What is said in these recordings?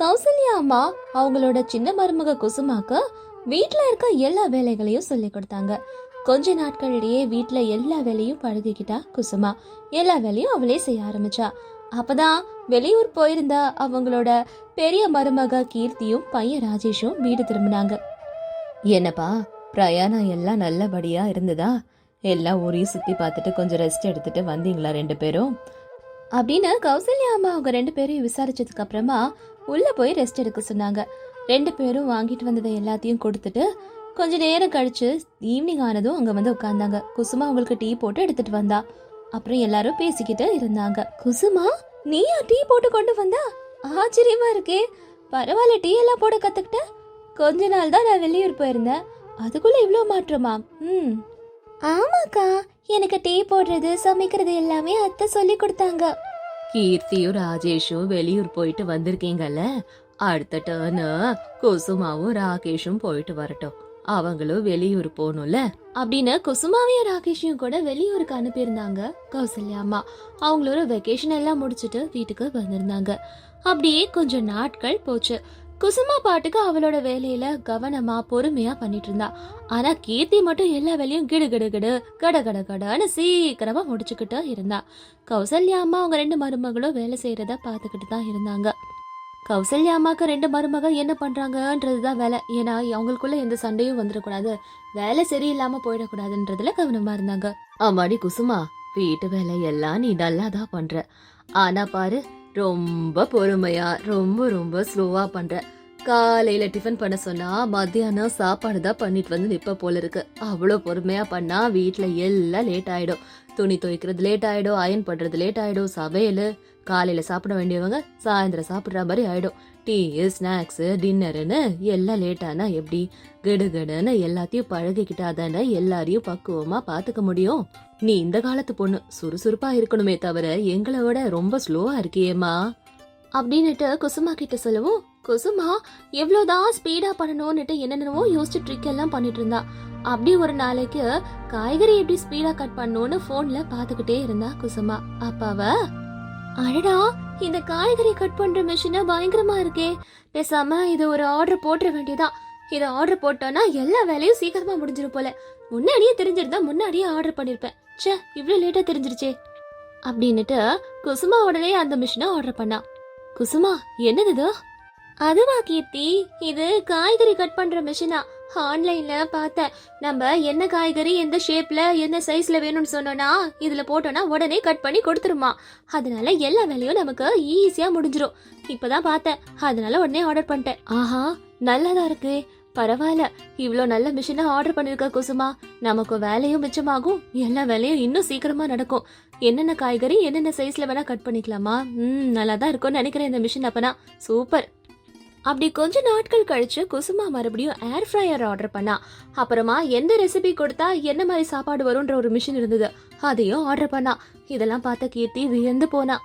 கௌசல்யா அம்மா அவங்களோட சின்ன மருமக குசுமாக்கு வீட்ல இருக்க எல்லா வேலைகளையும் சொல்லி கொடுத்தாங்க. கொஞ்ச நாட்களிலேயே வீட்ல எல்லா வேலையும் பழகிக்கிட்டா குசுமா. எல்லா வேலையும் அவளே செய்ய ஆரம்பிச்சா. அப்பதான் வெளியூர் போயிருந்த அவங்களோட பெரிய மருமக கீர்த்தியும் பையன் ராஜேஷும் வீடு திரும்பினாங்க. என்னப்பா பிரயாணம் எல்லாம் நல்லபடியா இருந்ததா? எல்லாம் ஊரையும் சுத்தி பார்த்துட்டு கொஞ்சம் ரெஸ்ட் எடுத்துட்டு வந்தீங்களா ரெண்டு பேரும்? அப்படின்னு கௌசல்யா அம்மா அவங்க ரெண்டு பேரையும் விசாரிச்சதுக்கு அப்புறமா உள்ளே போய் ரெஸ்ட் எடுக்க சொன்னாங்க. ரெண்டு பேரும் வாங்கிட்டு வந்ததை எல்லாத்தையும் கொடுத்துட்டு கொஞ்ச நேரம் கழிச்சு ஈவினிங் ஆனதும் அங்கே வந்து உட்காந்தாங்க குசுமா அவங்களுக்கு டீ போட்டு எடுத்துட்டு வந்தா. அப்புறம் எல்லாரும் பேசிக்கிட்டு இருந்தாங்க. குசுமா நீயா டீ போட்டு கொண்டு வந்தா? ஆச்சரியமா இருக்கே. பரவாயில்ல டீ எல்லாம் போட கத்துக்கிட்ட. கொஞ்ச நாள் தான் நான் வெளியூர் போயிருந்தேன். அதுக்குள்ள இவ்வளோ மாற்றமா? ம். ஆமாக்கா எனக்கு டீ போடுறது சமைக்கிறது எல்லாமே அத்தை சொல்லி கொடுத்தாங்க. கீர்த்தியும் ராஜேஷும் வெளியூர் போயிட்டு வந்திருக்கீங்கல்ல? அடுத்த டேர்னு குசுமாவும் ராகேஷும் போயிட்டு வரட்டும். அவங்களும் வெளியூர் போகணும்ல? அப்படின்னு குசுமாவையும் ராகேஷையும் கூட வெளியூருக்கு அனுப்பியிருந்தாங்க கௌசல்யா அம்மா. அவங்களோட வெக்கேஷன் எல்லாம் முடிச்சுட்டு வீட்டுக்கு வந்திருந்தாங்க. அப்படியே கொஞ்சம் நாட்கள் போச்சு. குசுமா பாட்டுக்கு அவளோட வேலையில கவனமா பொறுமையா பண்ணிட்டு இருந்தா. ஆனா கீர்த்தி மட்டும் எல்லா வேலையும் கிடு கிடு கிடு கட கட கடன்னு சீக்கிரமா முடிச்சுக்கிட்டு இருந்தா. கௌசல்யா அம்மா அவங்க ரெண்டு மருமகளும் வேலை செய்யறத பார்த்துக்கிட்டு தான் இருந்தாங்க. கௌசல்யா அம்மாக்கு ரெண்டு மருமக என்ன பண்றாங்கன்றது தான் வேலை. ஏன்னா அவங்களுக்குள்ள எந்த சண்டையும் வந்துடக்கூடாது. வேலை சரியில்லாம போயிடக்கூடாதுன்றதுல கவனமா இருந்தாங்க. அம்மாடி குசுமா வீட்டு வேலை எல்லாம் நீ நல்லா தான் பண்ற. ஆனா பாரு ரொம்ப பொறுமையா ரொம்ப ரொம்ப ஸ்லோவா பண்ற. காலையில டிஃபன் பண்ண சொன்னா மத்தியானம் சாப்பாடு தான் பண்ணிட்டு வந்து நிப்ப போல இருக்கு. அவ்வளோ பொறுமையா பண்ணா வீட்டில் எல்லாம் லேட் ஆயிடும். துணி துவைக்கிறது லேட் ஆயிடும் அயன் பண்றது லேட் ஆயிடும் சமையல் காலையில சாப்பிட வேண்டியவங்க சாயந்தரம் சாப்பிட்ற மாதிரி ஆயிடும். டீ ஸ்நாக்ஸு டின்னருன்னு எல்லாம் லேட்டானா எப்படி? கடுகடுன்னு எல்லாத்தையும் பழகிக்கிட்டா தானே எல்லாரையும் பக்குவமா பாத்துக்க முடியும். நீ இந்த காலத்து பொண்ணு சுறுசுறுப்பா இருக்கணுமே தவிர எங்களை விட ரொம்ப ஸ்லோவா இருக்கியேம்மா. அப்படின்னுட்டு குசுமா கிட்ட சொல்லவும் குசுமா எவ்வளவுதான் ஸ்பீடா பண்ணணும்னுட்டு என்னென்னவோ யோசிச்சு ட்ரிக் எல்லாம் பண்ணிட்டு இருந்தா. அப்படி ஒரு நாளைக்கு காய்கறி எப்படி ஸ்பீடா கட் பண்ணணும்னு போன்ல பாத்துக்கிட்டே இருந்தா குசுமா. அப்பாவ அடடா இந்த காய்கறி கட் பண்ற மிஷின பயங்கரமா இருக்கே. பேசாம இது ஒரு ஆர்டர் போட்டுற வேண்டியதான் இதை ஆர்டர் போட்டோன்னா எல்லா வேலையும் சீக்கிரமா முடிஞ்சிரும் போல. முன்னாடியே தெரிஞ்சிருந்தா முன்னாடியே ஆர்டர் பண்ணிருப்பேன். ச்சே இவ்வளவு லேட்டா தெரிஞ்சிருச்சே. அப்படின்னுட்டு குசுமா உடனே அந்த மிஷினை ஆர்டர் பண்ணா. குசுமா என்னது அதுவா கீர்த்தி இது காய்கறி கட் பண்ற மிஷினா ஆன்லைனில் பார்த்தேன். நம்ம என்ன காய்கறி எந்த ஷேப்பில் என்ன சைஸில் வேணும்னு சொன்னோன்னா இதில் போட்டோன்னா உடனே கட் பண்ணி கொடுத்துருமா. அதனால எல்லா வேலையும் நமக்கு ஈஸியாக முடிஞ்சிடும் இப்போ தான் பார்த்தேன். அதனால உடனே ஆர்டர் பண்ணிட்டேன். ஆஹா நல்லதாக இருக்கு. பரவாயில்ல. இவ்வளோ நல்ல மிஷினை ஆர்டர் பண்ணியிருக்க குசுமா. நமக்கு வேலையும் மிச்சமாகும். எல்லா வேலையும் இன்னும் சீக்கிரமாக நடக்கும். என்னென்ன காய்கறி என்னென்ன சைஸில் வேணால் கட் பண்ணிக்கலாமா? ம் நல்லா தான் இருக்கும்னு நினைக்கிறேன் இந்த மிஷின் அப்போனா. சூப்பர். அப்படி கொஞ்ச நாட்கள் கழிச்சு குசுமா மறுபடியும் ஏர் ஃப்ரையர் ஆர்டர் பண்ணா. அப்புறமா எந்த ரெசிபி கொடுத்தா என்ன மாதிரி சாப்பாடு வரும்ன்ற ஒரு மிஷின் இருந்தது. அதையும் ஆர்டர் பண்ணா. இதெல்லாம் பார்த்த கீர்த்தி வியந்து போனா.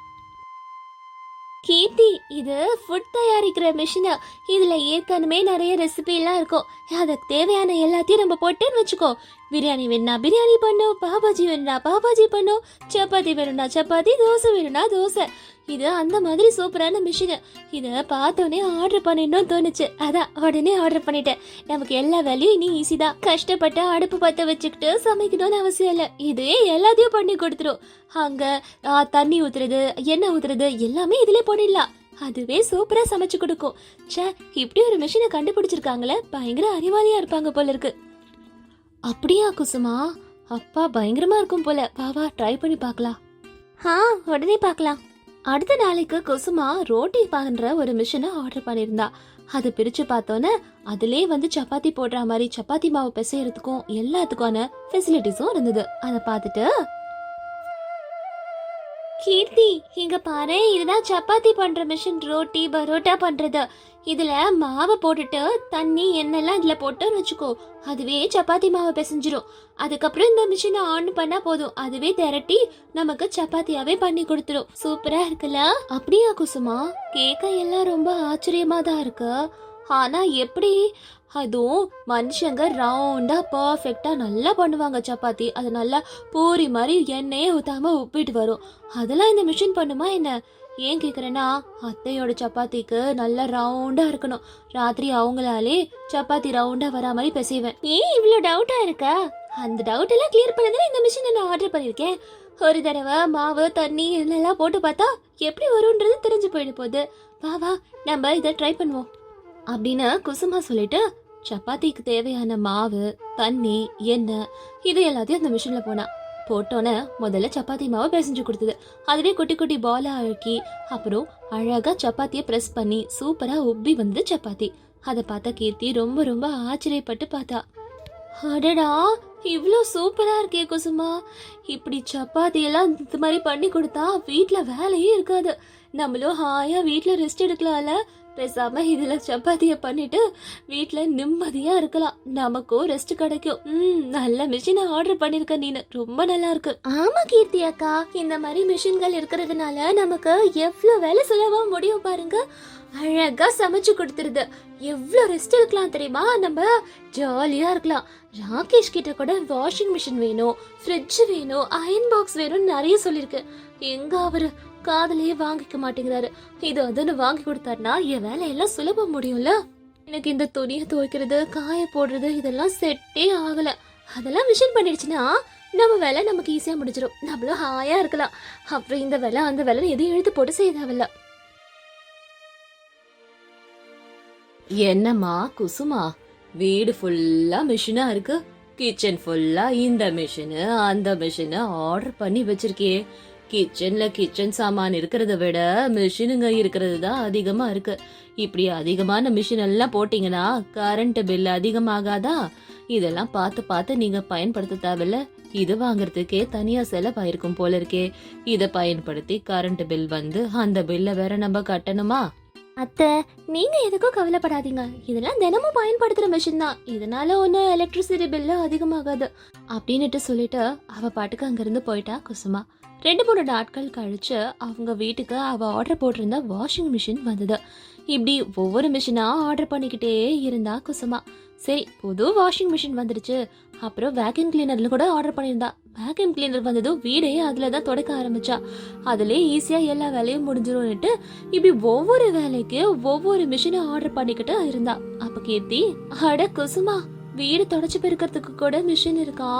கீர்த்தி இது ஃபுட் தயாரிக்கிற மிஷினு இதில் ஏற்கனவே நிறைய ரெசிபி எல்லாம் இருக்கும். அதுக்கு தேவையான எல்லாத்தையும் நம்ம போட்டேன்னு வச்சுக்கோ. பிரியாணி வேணும்னா பிரியாணி பண்ணும் பாபாஜி வேணும்னா பாபாஜி பண்ணும் சப்பாத்தி வேணும்னா சப்பாத்தி தோசை வேணும்னா தோசை இது அந்த மாதிரி சூப்பரான மிஷினு இதை பார்த்தோன்னே ஆர்டர் பண்ணிடணும் தோணுச்சு. அதான் உடனே ஆர்டர் பண்ணிட்டேன். நமக்கு எல்லா வேலையும் இனி ஈஸி தான். கஷ்டப்பட்டு அடுப்பு பற்ற வச்சுக்கிட்டு சமைக்கணும்னு அவசியம் இல்லை. இதே எல்லாத்தையும் பண்ணி கொடுத்துரும். அங்கே தண்ணி ஊற்றுறது எண்ணெய் ஊற்றுறது எல்லாமே இதிலே பண்ணிடலாம். அதுவே சூப்பராக சமைச்சு கொடுக்கும். ச்சே இப்படி ஒரு மிஷினை கண்டுபிடிச்சிருக்காங்களே. பயங்கர அறிவாளியாக இருப்பாங்க போல இருக்குது அப்படியா குசுமா? அப்பா பயங்கரமா இருக்கும் போல. வா வா ட்ரை பண்ணி பார்க்கலாம். ஆ உடனே பார்க்கலாம். அடுத்த நாளைக்கு குசுமா ரோட்டி பண்ற ஒரு மிஷினை ஆர்டர் பண்ணியிருந்தா. அதை பிரிச்சு பார்த்தோன்னே அதுலயே வந்து சப்பாத்தி போடுற மாதிரி சப்பாத்தி மாவு பிசையறதுக்கும் எல்லாத்துக்கான ஃபெசிலிட்டிஸும் இருந்தது. அதை பார்த்துட்டு கீர்த்தி இங்க பாரு இதுதான் சப்பாத்தி பண்ற மிஷின் ரோட்டி பரோட்டா பண்றது. இதுல மாவை போட்டுட்டு தண்ணி எண்ணெய்லாம் இதுல போட்டு வச்சுக்கோ அதுவே சப்பாத்தி மாவை பிசைஞ்சிரும். அதுக்கப்புறம் இந்த மிஷினை ஆன் பண்ணா போதும். அதுவே திரட்டி நமக்கு சப்பாத்தியாவே பண்ணி கொடுத்துரும். சூப்பரா இருக்குல்ல? அப்படியா குசுமா? கேட்க எல்லாம் ரொம்ப ஆச்சரியமா தான் இருக்கு. ஆனா எப்படி? அதுவும் மனுஷங்க ரவுண்டா பர்ஃபெக்டா நல்லா பண்ணுவாங்க சப்பாத்தி. அது நல்லா பூரி மாதிரி எண்ணெயே ஊத்தாம உப்பிட்டு வரும். அதெல்லாம் இந்த மிஷின் பண்ணுமா என்ன? ஏன் கேட்குறேன்னா அத்தையோட சப்பாத்திக்கு நல்லா ரவுண்டாக இருக்கணும். ராத்திரி அவங்களாலே சப்பாத்தி ரவுண்டாக வரா மாதிரி பிசைவேன் ஏன் இவ்வளோ டவுட்டாக இருக்கா? அந்த டவுட் எல்லாம் கிளியர் பண்ணதில் இந்த மிஷினை நான் ஆர்டர் பண்ணியிருக்கேன் ஒரு தடவை மாவு தண்ணி இதெல்லாம் போட்டு பார்த்தா எப்படி வரும்ன்றது தெரிஞ்சு போயிட போகுது. வா வா நம்ம இதை ட்ரை பண்ணுவோம். அப்படின்னு குசுமா சொல்லிட்டு சப்பாத்திக்கு தேவையான மாவு தண்ணி எண்ணெய் இது எல்லாத்தையும் அந்த மிஷினில் போனா. போட்டோன்னே முதல்ல சப்பாத்தி மாவை பிசைஞ்சு கொடுத்தது. அதுவே குட்டி குட்டி பாலாக அழுக்கி அப்புறம் அழகாக சப்பாத்தியை ப்ரெஸ் பண்ணி சூப்பராக உப்பி வந்தது சப்பாத்தி. அதை பார்த்தா கீர்த்தி ரொம்ப ரொம்ப ஆச்சரியப்பட்டு பார்த்தா. அடடா இவ்வளோ சூப்பராக இருக்கே குசுமா. இப்படி சப்பாத்தி எல்லாம் இந்த மாதிரி பண்ணி கொடுத்தா வீட்டில் வேலையே இருக்காது. நம்மளும் ஹாயாக வீட்டில் ரெஸ்ட் எடுக்கலாம்ல? பேசாம இதில் சப்பாத்தியை பண்ணிட்டு வீட்டில் நிம்மதியா இருக்கலாம். நமக்கும் ரெஸ்ட் கிடைக்கும். ம் நல்ல மிஷினை ஆர்டர் பண்ணிருக்க நீனு. ரொம்ப நல்லா இருக்கு ஆமா கீர்த்தி அக்கா. இந்த மாதிரி மிஷின்கள் இருக்கிறதுனால நமக்கு எவ்வளோ வேலை சுலபமா முடியும் பாருங்க. அழகா சமைச்சு கொடுத்துருது. எவ்வளோ ரெஸ்ட் எடுக்கலாம் தெரியுமா? நம்ம ஜாலியா இருக்கலாம். ராகேஷ் கிட்ட கூட வாஷிங் மிஷின் வேணும். ஃப்ரிட்ஜ் வேணும். அயன் பாக்ஸ் வேணும்னு நிறைய சொல்லியிருக்கு எங்க அவரு காதலையே வாங்கிக்க மாட்டேங்கிறாரு. இது அதுன்னு வாங்கி கொடுத்தாருனா என் வேலையெல்லாம் சுலபம் முடியும்ல? எனக்கு இந்த துணியை துவைக்கிறது காய போடுறது இதெல்லாம் செட்டே ஆகல. அதெல்லாம் மிஷின் பண்ணிடுச்சுன்னா நம்ம வேலை நமக்கு ஈஸியா முடிஞ்சிடும் நம்மளும் ஹாயா இருக்கலாம். அப்புறம் இந்த வேலை அந்த வேலை எதையும் எழுத்து போட்டு செய்ய தேவையில்ல. என்னம்மா குசுமா? வீடு ஃபுல்லா மிஷினா இருக்கு. கிச்சன் ஃபுல்லா இந்த மிஷினு அந்த மிஷினு ஆர்டர் பண்ணி வச்சிருக்கியே. கிச்சன்ல கிச்சன் சாமான் இருக்கிறத விட மிஷினுங்க இருக்கிறது தான் அதிகமா இருக்கு. இப்படி அதிகமான மிஷின் எல்லாம் போட்டீங்கன்னா கரண்ட் பில் அதிகமாகாதா? இதெல்லாம் பார்த்து பார்த்து நீங்க பயன்படுத்த தேவையில்ல. இது வாங்குறதுக்கே தனியா செலவாயிருக்கும் போல இருக்கே. இத பயன்படுத்தி கரண்ட் பில் வந்து அந்த பில்ல வேற நம்ம கட்டணுமா? அத்தை நீங்க எதுக்கும் கவலைப்படாதீங்க. இதெல்லாம் தினமும் பயன்படுத்துற மிஷின் தான். இதனால ஒன்றும் எலக்ட்ரிசிட்டி பில்லு அதிகமாகாது. அப்படின்னுட்டு சொல்லிட்டு அவ பாட்டுக்கு அங்கிருந்து போயிட்டா குசுமா. ரெண்டு மூணு நாட்கள் கழிச்சு அவங்க வீட்டுக்கு அவ ஆர்டர் போட்டிருந்த வாஷிங் மிஷின் வந்தது. இப்படி ஒவ்வொரு மிஷினா ஆர்டர் பண்ணிக்கிட்டே இருந்தா குசுமா. சரி புது வாஷிங் மிஷின் வந்துடுச்சு அப்புறம் வேக்யூம் கிளீனர்ல கூட ஆர்டர் பண்ணியிருந்தா. வேக்யூம் கிளீனர் வந்ததும் வீடே அதில் தான் தொடக்க ஆரம்பிச்சா. அதுலேயே ஈஸியாக எல்லா வேலையும் முடிஞ்சிரும்னுட்டு இப்படி ஒவ்வொரு வேலைக்கு ஒவ்வொரு மிஷினை ஆர்டர் பண்ணிக்கிட்டு இருந்தா. அப்போ கீர்த்தி அட குசுமா வீடு தொடச்சி பெருக்கிறதுக்கு கூட மிஷின் இருக்கா?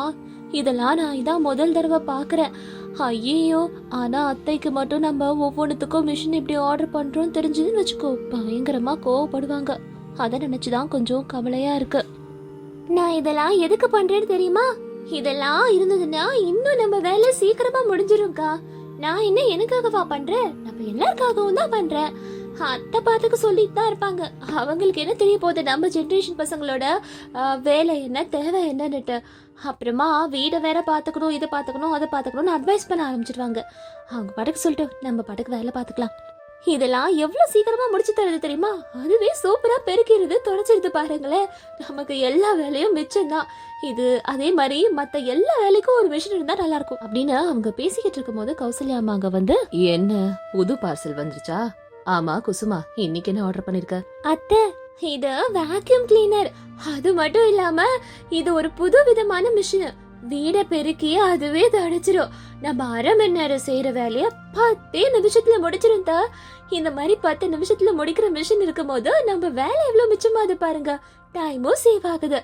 இதெல்லாம் நான் இதான் முதல் தடவை பார்க்குறேன். ஐயோ ஆனால் அத்தைக்கு மட்டும் நம்ம ஒவ்வொன்றுத்துக்கும் மிஷின் இப்படி ஆர்டர் பண்ணுறோம் தெரிஞ்சதுன்னு வச்சுக்கோ. பயங்கரமாக கோவப்படுவாங்க. அதை நினச்சி தான் கொஞ்சம் கவலையாக இருக்கு. நான் இதெல்லாம் எதுக்கு பண்ணுறேன்னு தெரியுமா? இதெல்லாம் இருந்ததுன்னா இன்னும் நம்ம வேலை சீக்கிரமா முடிஞ்சிரும்க்கா. நான் என்ன எனக்காகவா பண்றேன்? நம்ம எல்லாருக்காகவும் தான் பண்றேன். அத்தை பார்த்துக்க சொல்லிட்டு தான் இருப்பாங்க. அவங்களுக்கு என்ன தெரிய போகுது? நம்ம ஜென்ரேஷன் பசங்களோட வேலை என்ன தேவை என்னன்னுட்டு. அப்புறமா வீடை வேற பார்த்துக்கணும் இதை பார்த்துக்கணும் அதை பார்த்துக்கணும்னு அட்வைஸ் பண்ண ஆரம்பிச்சிருவாங்க. அவங்க பாட்டுக்கு சொல்லிட்டு நம்ம பாட்டுக்கு வேலை பார்த்துக்கலாம் இதெல்லாம் எவ்வளோ சீக்கிரமா முடிச்சு தருது தெரியுமா? அதுவே சூப்பரா பெருக்கிறது தொடச்சிருது பாருங்களேன். நமக்கு எல்லா வேலையும் மிச்சம்தான் இது அதே மாதிரி மத்த எல்லா வேலைக்கும் ஒரு மிஷின் இருந்தா நல்லா இருக்கும். அப்படின்னு அவங்க பேசிக்கிட்டு இருக்கும்போது கௌசல்யா அம்மா அங்க வந்து என்ன புது பார்சல் வந்துருச்சா? ஆமா குசுமா இன்னைக்கு என்ன ஆர்டர் பண்ணிருக்க? அத்தை இது வேக்யூம் கிளீனர் அது மட்டும் இல்லாம இது ஒரு புது விதமான மிஷின் வீடை பெருக்கி அதுவே தடைச்சிரும். நம்ம அரை மணி நேரம் செய்யற வேலைய பத்தே நிமிஷத்துல முடிச்சிருந்தா இந்த மாதிரி பத்து நிமிஷத்துல முடிக்கிற மிஷின் இருக்கும்போது நம்ம வேலை எவ்வளவு மிச்சமாது பாருங்க. டைமும் சேவ் ஆகுது.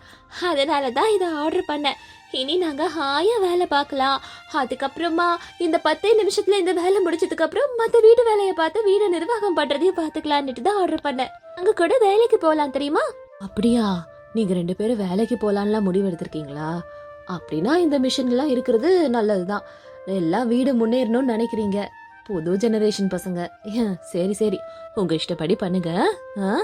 அதனால தான் இதை ஆர்டர் பண்ணேன். இனி நாங்க ஹாயா வேலை பார்க்கலாம். அதுக்கப்புறமா இந்த பத்தே நிமிஷத்துல இந்த வேலை முடிச்சதுக்கு அப்புறம் மத்த வீட்டு வேலையை பார்த்து வீடை நிர்வாகம் பண்றதையும் பார்த்துக்கலான்னுட்டு தான் ஆர்டர் பண்ணேன். அங்க கூட வேலைக்கு போகலாம் தெரியுமா? அப்படியா? நீங்க ரெண்டு பேரும் வேலைக்கு போலான்லாம் முடிவு எடுத்திருக்கீங்களா? அப்படின்னா இந்த மிஷின்லாம் இருக்கிறது நல்லது தான் எல்லாம் வீடு முன்னேறணும்னு நினைக்கிறீங்க. புது ஜெனரேஷன் பசங்க. சரி சரி. உங்க இஷ்டப்படி பண்ணுங்க ஆ?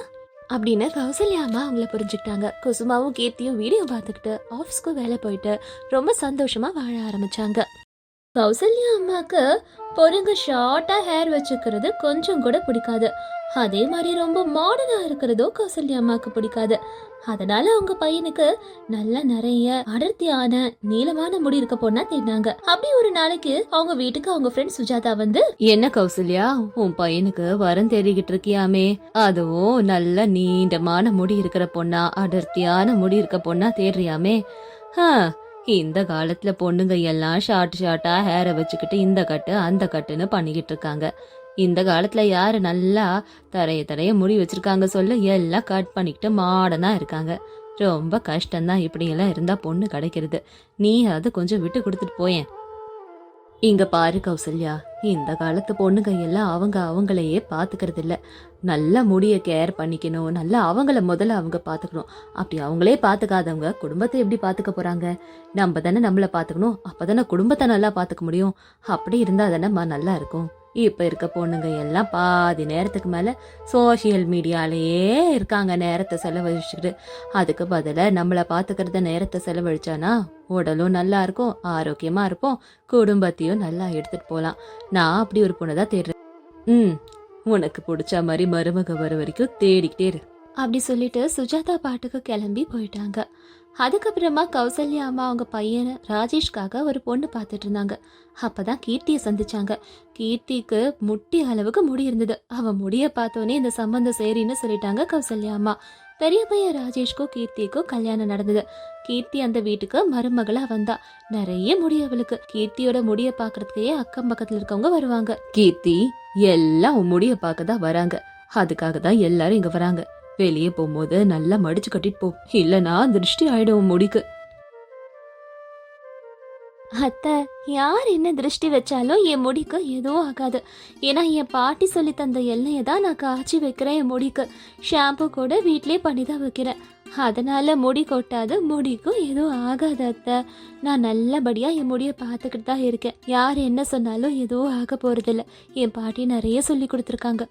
அப்படின்னு கௌசல்யா அம்மா அவங்கள புரிஞ்சுக்கிட்டாங்க. குசுமாவும் கீர்த்தியும் வீடியோ பார்த்துக்கிட்டு ஆஃபீஸ்க்கு வேலை போயிட்டு ரொம்ப சந்தோஷமா வாழ ஆரம்பிச்சாங்க. கௌசல்யா அம்மாக்கு பொருங்க ஷார்ட்டா ஹேர் வச்சுக்கிறது கொஞ்சம் கூட பிடிக்காது. அதே மாதிரி ரொம்ப மாடர்னா இருக்கிறதோ கௌசல்யா அம்மாக்கு பிடிக்காது. அதனால அவங்க பையனுக்கு நல்ல நிறைய அடர்த்தியான நீளமான முடி இருக்க பொண்ணா தேடினாங்க. அப்படி ஒரு நாளைக்கு அவங்க வீட்டுக்கு அவங்க ஃப்ரெண்ட் சுஜாதா வந்து என்ன கௌசல்யா உன் பையனுக்கு வரம் தேடிக்கிட்டு இருக்கியாமே. அதுவும் நல்ல நீண்டமான முடி இருக்கிற பொண்ணா அடர்த்தியான முடி இருக்க பொண்ணா தேடுறியாமே. இந்த காலத்துல பொண்ணுங்க எல்லாம் ஷார்ட் ஷார்ட்டா ஹேரை வச்சுக்கிட்டு இந்த கட்டு அந்த கட்டுன்னு பண்ணிக்கிட்டு இருக்காங்க. இந்த காலத்துல யாரு நல்லா தரைய தரைய முடி வச்சிருக்காங்க சொல்ல எல்லாம் கட் பண்ணிக்கிட்டு மாடனா இருக்காங்க. ரொம்ப கஷ்டம்தான் இப்படியெல்லாம் இருந்தா பொண்ணு கிடைக்கிறது. நீ அதை கொஞ்சம் விட்டு கொடுத்துட்டு போயேன். இங்க பாரு கௌசல்யா இந்த காலத்து பொண்ணுங்க எல்லாம் அவங்க அவங்களையே பாத்துக்கிறது இல்ல நல்ல முடிய கேர் பண்ணிக்கணும் நல்லா அவங்கள முதல்ல அவங்க பாத்துக்கணும். அப்படி அவங்களே பாத்துக்காதவங்க குடும்பத்தை எப்படி பாத்துக்க போறாங்க? நம்ம தானே நம்மள பாத்துக்கணும் அப்பதானே குடும்பத்தை நல்லா பாத்துக்க முடியும். அப்படி இருந்தா தானே நல்லா இருக்கும். இப்போ இருக்க பொண்ணுங்க எல்லாம் பாதி நேரத்துக்கு மேலே சோஷியல் மீடியாலேயே இருக்காங்க நேரத்தை செலவழிச்சுக்கிட்டு. அதுக்கு பதிலாக நம்மளை பார்த்துக்கிறத நேரத்தை செலவழிச்சானா உடலும் நல்லா இருக்கும் ஆரோக்கியமாக இருப்போம் குடும்பத்தையும் நல்லா எடுத்துகிட்டு போகலாம் நான் அப்படி ஒரு பொண்ணை தான் தேடுறேன். ம் உனக்கு பிடிச்ச மாதிரி மருமக வர வரைக்கும் தேடிக்கிட்டே இரு. அப்படி சொல்லிட்டு சுஜாதா பாட்டுக்கு கிளம்பி போயிட்டாங்க. அதுக்கப்புறமா கௌசல்யா அம்மா அவங்க பையனை ராஜேஷ்காக ஒரு பொண்ணு பார்த்துட்டு இருந்தாங்க. அப்பதான் கீர்த்தியை சந்திச்சாங்க. கீர்த்திக்கு முட்டி அளவுக்கு முடி இருந்தது. அவன் முடிய பார்த்தோன்னே இந்த சம்பந்தம் சரின்னு சொல்லிட்டாங்க கௌசல்யா அம்மா. பெரிய பையன் ராஜேஷ்க்கும் கீர்த்திக்கும் கல்யாணம் நடந்தது. கீர்த்தி அந்த வீட்டுக்கு மருமகளா வந்தா. நிறைய முடி அவளுக்கு. கீர்த்தியோட முடிய பாக்குறதுக்கே அக்கம் பக்கத்துல இருக்கவங்க வருவாங்க. கீர்த்தி எல்லாம் முடிய பார்க்க தான் வராங்க. அதுக்காக தான் எல்லாரும் இங்க வராங்க. வெளியே போகும்போது நல்லா மடிச்சு கட்டிட்டு போ. இல்லனா திருஷ்டி ஆயிடும் முடிக்கு. அத்தை யார் என்ன திருஷ்டி வச்சாலும் என் முடிக்கு எதுவும் ஆகாது. ஏன்னா என் பாட்டி சொல்லி தந்த எண்ணெயை தான் நான் காய்ச்சி வைக்கிறேன் என் முடிக்கு. ஷாம்பு கூட வீட்லயே பண்ணி தான் வைக்கிறேன். அதனால முடி கொட்டாது முடிக்கும் எதுவும் ஆகாது அத்தை. நான் நல்லபடியாக என் முடியை பார்த்துக்கிட்டு தான் இருக்கேன். யார் என்ன சொன்னாலும் எதுவும் ஆக போகிறதில்ல என் பாட்டி நிறைய சொல்லி கொடுத்துருக்காங்க.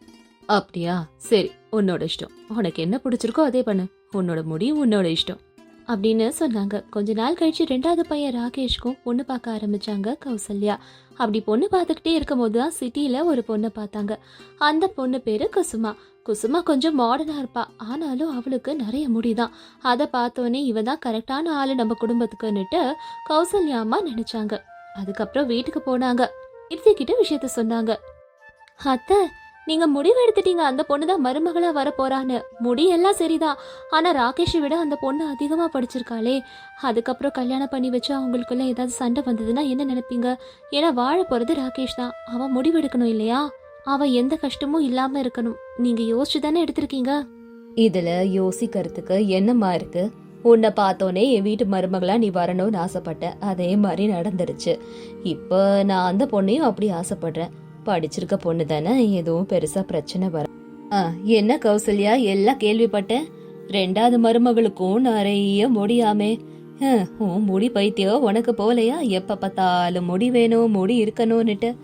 அப்படியா? சரி உன்னோட இஷ்டம். உனக்கு என்ன பிடிச்சிருக்கோ அதே பண்ணு. உன்னோட முடியும் உன்னோட இஷ்டம். அப்படின்னு சொன்னாங்க. கொஞ்ச நாள் கழிச்சு ரெண்டாவது பையன் ராகேஷ்க்கும் பொண்ணு பார்க்க ஆரம்பிச்சாங்க கௌசல்யா. அப்படி பொண்ணு பார்த்துக்கிட்டே இருக்கும்போது தான் சிட்டியில் ஒரு பொண்ணை பார்த்தாங்க. அந்த பொண்ணு பேரு குசுமா. குசுமா கொஞ்சம் மாடர்னாக இருப்பா. ஆனாலும் அவளுக்கு நிறைய முடிதான் அதை பார்த்தோன்னே இவ தான் கரெக்டான ஆளு நம்ம குடும்பத்துக்குன்னுட்டு கௌசல்யா அம்மா நினைச்சாங்க. அதுக்கப்புறம் வீட்டுக்கு போனாங்க. கிட்ட விஷயத்த சொன்னாங்க. அத்தை நீங்க முடிவு எடுத்துட்டீங்க. அந்த பொண்ணு தான் மருமகளா வர போறான்னு முடியெல்லாம் சரிதான். ஆனா ராகேஷை விட அந்த பொண்ணு அதிகமா படிச்சிருக்காளே. அதுக்கப்புறம் கல்யாணம் பண்ணி வச்சு அவங்களுக்குள்ள ஏதாவது சண்டை வந்ததுன்னா என்ன நினைப்பீங்க? ஏன்னா வாழ போறது ராகேஷ் தான். அவன் முடிவெடுக்கணும் இல்லையா? அவன் எந்த கஷ்டமும் இல்லாம இருக்கணும். நீங்க யோசிச்சு தானே எடுத்திருக்கீங்க? இதுல யோசிக்கிறதுக்கு என்னம்மா இருக்கு? உன்னை பார்த்தோன்னே என் வீட்டு மருமகளா நீ வரணும்னு ஆசைப்பட்ட. அதே மாதிரி நடந்துருச்சு. இப்போ நான் அந்த பொண்ணையும் அப்படி ஆசைப்படுறேன். படிச்சிருக்க பொண்ணு தானே? எதுவும் பெருசா பிரச்சனை வர ஆ, என்ன கௌசல்யா? எல்லாம் கேள்விப்பட்டேன். ரெண்டாவது மருமகளுக்கும் நிறைய முடியாமே. உன் முடி பைத்தியம் உனக்கு போலையா எப்ப பார்த்தாலும் முடி வேணும் முடி இருக்கணும்னுட்டு.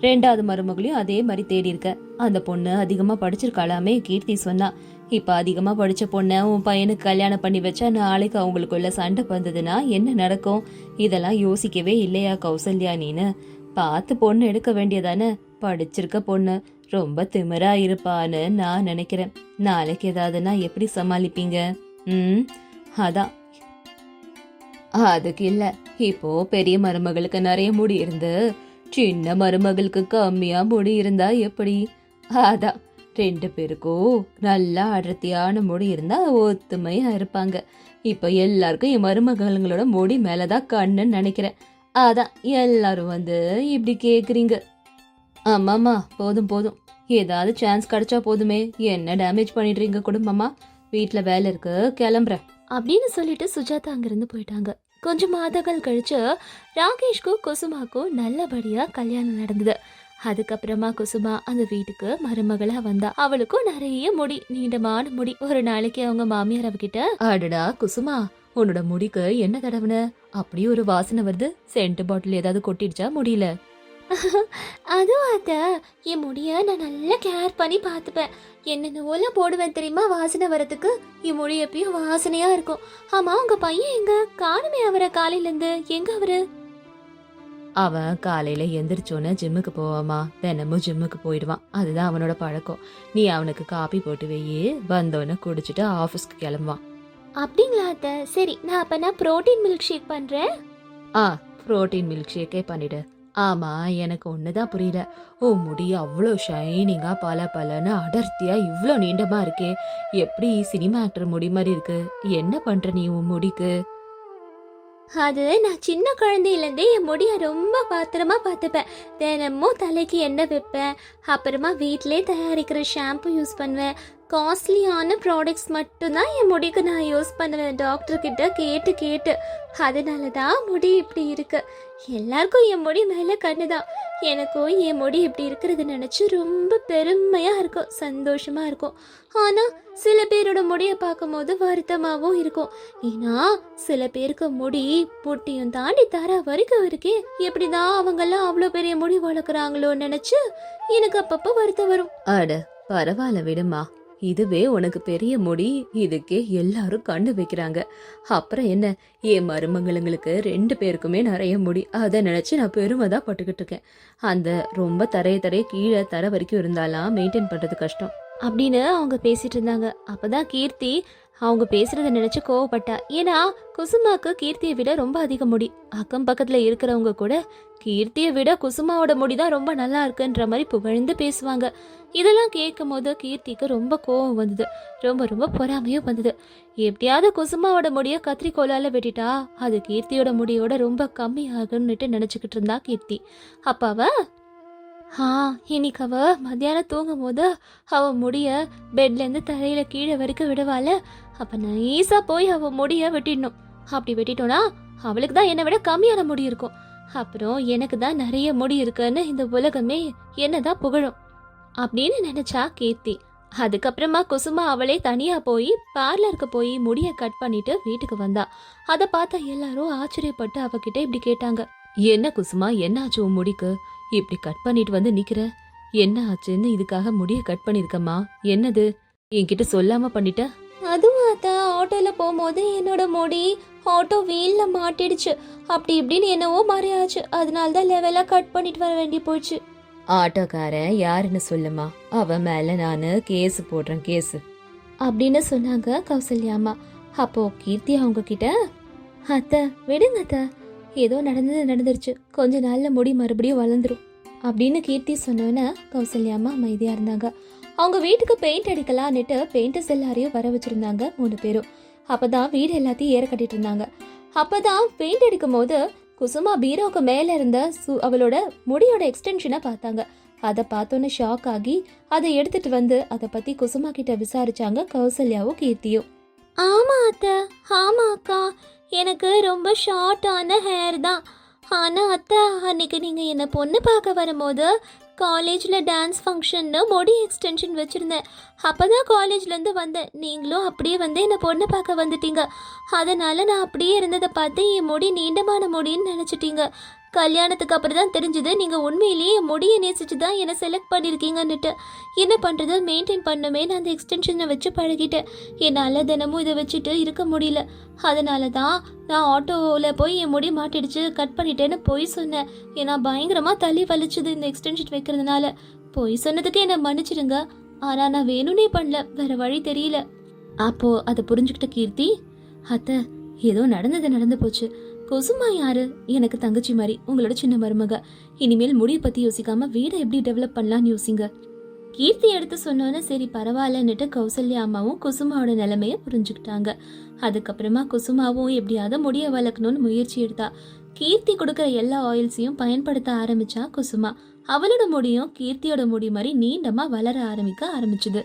ரெண்டாவது மருமகளையும் அதே மாதிரி தேடி இருக்க. அந்த பொண்ணு அதிகமா படிச்சிருக்காளாமே கீர்த்தி சொன்னா. இப்ப அதிகமா படிச்ச பொண்ணை உன் பையனுக்கு கல்யாணம் பண்ணி வச்சா நாளைக்கு அவங்களுக்குள்ள சண்டை வந்ததுன்னா என்ன நடக்கும்? இதெல்லாம் யோசிக்கவே இல்லையா கௌசல்யா நீனு? பார்த்து பொண்ணு எடுக்க வேண்டியதானே? படிச்சிருக்க பொண்ணு. ரொம்ப திமிரா இருப்பான்னு நான் நினைக்கிறேன். நாளைக்கு ஏதாவதுன்னா எப்படி சமாளிப்பீங்க? ம் அதான். அதுக்கு இல்லை. இப்போ பெரிய மருமகளுக்கு நிறைய முடி இருந்து சின்ன மருமகளுக்கு கம்மியா முடி இருந்தா எப்படி? அதான். ரெண்டு பேருக்கும் நல்லா அடர்த்தியான முடி இருந்தா ஒத்துமையா இருப்பாங்க. இப்போ எல்லாருக்கும் என் மருமகளுங்களோட முடி மேலதான் கண்ணுன்னு நினைக்கிறேன். அதான். எல்லாரும் வந்து இப்படி கேக்குறீங்க. ஆமாம்மா போதும் போதும். ஏதாவது சான்ஸ் கிடைச்சா போதுமே. என்ன டேமேஜ் பண்ணிடுறீங்க குடும்பமா வீட்டில் வேலை இருக்கு கிளம்புறேன். அப்படின்னு சொல்லிட்டு சுஜாதா அங்கிருந்து போயிட்டாங்க. கொஞ்சம் மாதங்கள் கழிச்சு ராகேஷ்க்கும் குசுமாக்கும் நல்லபடியா கல்யாணம் நடந்தது. அதுக்கப்புறமா குசுமா அந்த வீட்டுக்கு மருமகளா வந்தா. அவளுக்கும் நிறைய முடி நீண்டமான முடி. ஒரு நாளைக்கு அவங்க மாமியார் அவகிட்ட அடடா குசுமா உன்னோட முடிக்கு என்ன தடவுன? அப்படி ஒரு வாசனை வருது. சென்ட் பாட்டில் ஏதாவது கொட்டிடுச்சா முடியல. அதுவும் அத்த என் முடிய நான் நல்லா கேர் பண்ணி பார்த்துப்பேன். என்னென்னவோலாம் போடுவேன் தெரியுமா வாசனை வரதுக்கு என் முடி எப்பயும் வாசனையா இருக்கும். ஆமா உங்க பையன் எங்க? காணுமே அவரை காலையில இருந்து எங்க அவரு? அவன் காலையில எந்திரிச்சோன்னே ஜிம்முக்கு போவாமா. தினமும் ஜிம்முக்கு போயிடுவான். அதுதான் அவனோட பழக்கம். நீ அவனுக்கு காப்பி போட்டு வையே வந்தோன்னே குடிச்சிட்டு ஆஃபீஸ்க்கு கிளம்புவான். அப்படிங்களா அத்த? சரி நான் அப்ப நான் புரோட்டீன் மில்க் ஷேக் பண்றேன். ஆ புரோட்டீன் மில்க் ஷேக்கே பண்ணிடு. ஆமாம் எனக்கு ஒன்று தான் புரியல. ஓ முடி அவ்வளோ ஷைனிங்காக பல பலன்னு அடர்த்தியாக இவ்வளோ நீண்டமாக இருக்கே. எப்படி சினிமா ஆக்டர் முடி மாதிரி இருக்கு? என்ன பண்ணுற நீ உன் முடிக்கு? அது நான் சின்ன குழந்தையிலேருந்தே என் முடியை ரொம்ப பாத்திரமா பார்த்துப்பேன். தினமும் தலைக்கு எண்ணெய் வைப்பேன். அப்புறமா வீட்டிலே தயாரிக்கிற ஷாம்பு யூஸ் பண்ணுவேன். காஸ்ட்லியான ப்ராடக்ட்ஸ் மட்டும்தான் என் முடிக்கு நான் யூஸ் பண்ணுவேன். டாக்டர் கிட்ட கேட்டு கேட்டு. அதனால தான் முடி இப்படி இருக்கு. எல்லாருக்கும் என் முடி மேலே கண்ணு தான் எனக்கும் என் முடி இப்படி இருக்கிறது நினச்சி ரொம்ப பெருமையாக இருக்கும். சந்தோஷமாக இருக்கும். ஆனால் சில பேரோட முடியை பார்க்கும்போது வருத்தமாகவும் இருக்கும். ஏன்னா சில பேருக்கு முடி முட்டியும் தாண்டி தர வரைக்கும் இருக்கே. எப்படிதான் அவங்கெல்லாம் அவ்வளோ பெரிய முடி வளர்க்குறாங்களோன்னு நினச்சி எனக்கு அப்பப்போ வருத்தம் வரும். அட பரவாயில்ல விடுமா. இதுவே உனக்கு பெரிய முடி. இதுக்கே எல்லாரும் கண்டு வைக்கிறாங்க. அப்புறம் என்ன? என் மருமகளுங்களுக்கு ரெண்டு பேருக்குமே நிறைய முடி. அதை நினச்சி நான் பெருமை தான் பட்டுக்கிட்டு இருக்கேன். அந்த ரொம்ப தரைய தரைய கீழே தர வரைக்கும் இருந்தாலாம் மெயின்டைன் பண்ணுறது கஷ்டம். அப்படின்னு அவங்க பேசிட்டு இருந்தாங்க. அப்பதான் கீர்த்தி அவங்க பேசுறத நினைச்சு கோவப்பட்டா. ஏன்னா குசுமாக்கு கீர்த்தியை விட ரொம்ப அதிக முடி. அக்கம் பக்கத்துல இருக்கிறவங்க கூட கீர்த்தியை விட குசுமாவோட முடி தான் ரொம்ப நல்லா இருக்குன்ற மாதிரி புகழ்ந்து பேசுவாங்க. இதெல்லாம் கேட்கும் போது கீர்த்திக்கு ரொம்ப கோவம் வந்தது. ரொம்ப ரொம்ப பொறாமையும் வந்தது. எப்படியாவது குசுமாவோட முடிய கத்திரிக்கோலால வெட்டிட்டா அது கீர்த்தியோட முடியோட ரொம்ப கம்மி ஆகும்னுட்டு நினைச்சுக்கிட்டு இருந்தா கீர்த்தி. அப்பாவா ஆ இன்னைக்கு அவ மத்தியானம் தூங்கும் போது அவ முடிய பெட்லேருந்து தரையில கீழே வரைக்கும் விடுவாள. அப்ப நைஸா போய் அவ முடிய வெட்டிடணும். அப்படி வெட்டிட்டோம்னா அவளுக்கு தான் என்னை விட கம்மியான முடி இருக்கும். அப்புறம் எனக்கு தான் நிறைய முடி இருக்குன்னு இந்த உலகமே என்னதான் புகழும். அப்படின்னு நினைச்சா கீர்த்தி. அதுக்கப்புறமா குசுமா அவளே தனியா போய் பார்லருக்கு போய் முடிய கட் பண்ணிட்டு வீட்டுக்கு வந்தா. அதை பார்த்தா எல்லாரும் ஆச்சரியப்பட்டு அவகிட்ட இப்படி கேட்டாங்க. என்ன குசுமா? என்னாச்சு உன் முடிக்கு? இப்படி கட் பண்ணிட்டு வந்து நிக்கிற? என்ன ஆச்சுன்னு இதுக்காக முடிய கட் பண்ணிருக்கம்மா. என்னது? என்கிட்ட சொல்லாம பண்ணிட்ட? அதுவும் அத்தா ஆட்டோல போகும்போது என்னோட முடி ஆட்டோ வீல்ல மாட்டிடுச்சு. அப்படி இப்படின்னு என்னவோ மாதிரி ஆச்சு. அதனால தான் லெவலா கட் பண்ணிட்டு வர வேண்டி போச்சு. ஆட்டோக்காரன் யாருன்னு சொல்லுமா? அவன் மேல நானு கேஸ் போடுறேன் கேஸ் அப்படின்னு சொன்னாங்க கௌசல்யா அம்மா. அப்போ கீர்த்தி அவங்க கிட்ட அத்தை விடுங்க அத்தை. ஏதோ நடந்தது நடந்துருச்சு. கொஞ்ச நாளில் முடி மறுபடியும் வளர்ந்துரும். அப்படின்னு கீர்த்தி சொன்னோன்னே கௌசல்யா அம்மா அமைதியா இருந்தாங்க. அவங்க வீட்டுக்கு பெயிண்ட் அடிக்கலான்னுட்டு பெயிண்டர்ஸ் எல்லாரையும் வர வச்சுருந்தாங்க மூணு பேரும். அப்போ தான் வீடு எல்லாத்தையும் ஏற கட்டிட்டு இருந்தாங்க. அப்போ தான் பெயிண்ட் அடிக்கும் போது குசுமா பீரோவுக்கு மேலே இருந்த சு அவளோட முடியோட எக்ஸ்டென்ஷனை பார்த்தாங்க. அதை பார்த்தோன்னே ஷாக் ஆகி அதை எடுத்துட்டு வந்து அதை பற்றி குசுமா கிட்ட விசாரிச்சாங்க கௌசல்யாவும் கீர்த்தியும். ஆமா அத்தை ஆமா அக்கா. எனக்கு ரொம்ப ஷார்ட்டான ஹேர் தான். ஆனால் அத்தை அன்னைக்கு நீங்கள் என்னை பொண்ணு பார்க்க வரும்போது காலேஜில் டான்ஸ் ஃபங்க்ஷன்னு முடி எக்ஸ்டென்ஷன் வச்சுருந்தேன். அப்போ தான் காலேஜ்லேருந்து வந்தேன். நீங்களும் அப்படியே வந்து என்னை பொண்ணு பார்க்க வந்துட்டீங்க. அதனால் நான் அப்படியே இருந்ததை பார்த்து என் முடி நீண்டமான முடின்னு நினச்சிட்டீங்க. கல்யாணத்துக்கு அப்புறம் தான் தெரிஞ்சது. நீங்கள் உண்மையிலேயே முடிய முடியை நேசிச்சு தான் என்னை செலக்ட் பண்ணியிருக்கீங்கன்னுட்டு என்ன பண்ணுறது மெயின்டைன் பண்ணுமே. நான் அந்த எக்ஸ்டென்ஷனை வச்சு பழகிட்டேன். என்னால் தினமும் இதை வச்சுட்டு இருக்க முடியல. அதனால தான் நான் ஆட்டோவில் போய் என் முடி மாட்டிடுச்சு. கட் பண்ணிட்டேன்னு பொய் சொன்னேன். ஏன்னா பயங்கரமாக தள்ளி வலிச்சுது இந்த எக்ஸ்டென்ஷன் வைக்கிறதுனால. பொய் சொன்னதுக்கு என்னை மன்னிச்சிடுங்க. ஆனால் நான் வேணும்னே பண்ணல. வேற வழி தெரியல. அப்போது அதை புரிஞ்சுக்கிட்ட கீர்த்தி அத்தை ஏதோ நடந்தது நடந்து போச்சு. குசுமா யாரு? எனக்கு தங்கச்சி மாதிரி உங்களோட சின்ன மருமக. இனிமேல் முடிய பத்தி யோசிக்காம வீடை எப்படி டெவலப் பண்ணலாம்னு யோசிங்க. கீர்த்தி எடுத்து சொன்னோன்னே சரி பரவாயில்லன்னுட்டு கௌசல்யா அம்மாவும் குசுமாவோட நிலைமைய புரிஞ்சுக்கிட்டாங்க. அதுக்கப்புறமா குசுமாவும் எப்படியாவது முடிய வளர்க்கணும்னு முயற்சி எடுத்தா. கீர்த்தி கொடுக்குற எல்லா ஆயில்ஸையும் பயன்படுத்த ஆரம்பிச்சா குசுமா. அவளோட முடியும் கீர்த்தியோட முடி மாதிரி நீண்டமா வளர ஆரம்பிக்க ஆரம்பிச்சுது.